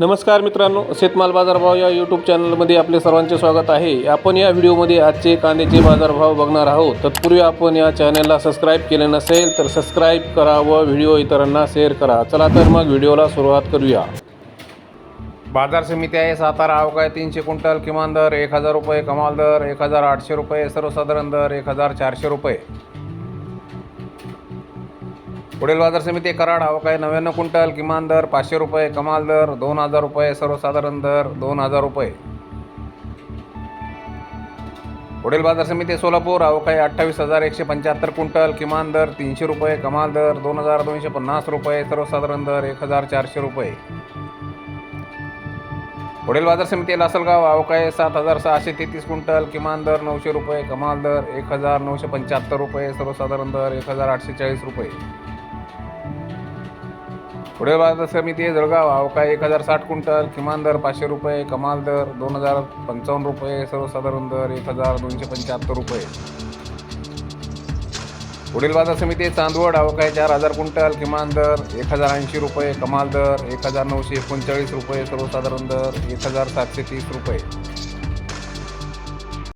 नमस्कार मित्रांनो शेतमाल बाजारभाव या यूट्यूब चॅनलमध्ये आपले सर्वांचे स्वागत आहे. आपण या व्हिडिओमध्ये आजचे कांद्याचे बाजारभाव बघणार आहोत. तत्पूर्वी आपण या चॅनलला सबस्क्राईब केले नसेल तर सबस्क्राईब करा व व्हिडिओ इतरांना शेअर करा. चला तर मग व्हिडिओला सुरुवात करूया. बाजार समिती आहे सातारा अवकाय तीनशे क्विंटल किमान दर एक हजार रुपये कमाल दर एक हजार आठशे रुपये सर्वसाधारण दर एक हजार चारशे रुपये. पुढील बाजार समिती कराड अवकाय नव्याण्णव क्विंटल किमान दर पाचशे रुपये कमाल दर दोन हजार रुपये सर्वसाधारण दर दोन हजार रुपये. पुढील बाजार समिती सोलापूर अवकाय अठ्ठावीस हजार एकशे पंच्याहत्तर क्विंटल किमान दर तीनशे रुपये कमाल दर दोन हजार दोनशे पन्नास रुपये सर्वसाधारण दर एक हजार चारशे रुपये. पुढील बाजार समिती लासलगाव अवकाय सात हजार सहाशे तेहतीस क्विंटल किमान दर नऊशे रुपये कमाल दर एक हजार नऊशे पंच्याहत्तर रुपये सर्वसाधारण दर एक हजार आठशे चाळीस रुपये. पुढील बाजार समिती जळगाव. अवकाय एक हजार साठ क्विंटल किमान दर पाचशे रुपये कमाल दर दोन हजार पंचावन्न रुपये सर्वसाधारण दर एक हजार दोनशे पंच्याहत्तर रुपये. पुढील बाजार समिती चांदवड. अवकाय चार हजार क्विंटल किमान दर एक हजार ऐंशी रुपये कमाल दर एक हजार नऊशे एकोणचाळीस रुपये सर्वसाधारण दर एक हजार सातशे तीस रुपये.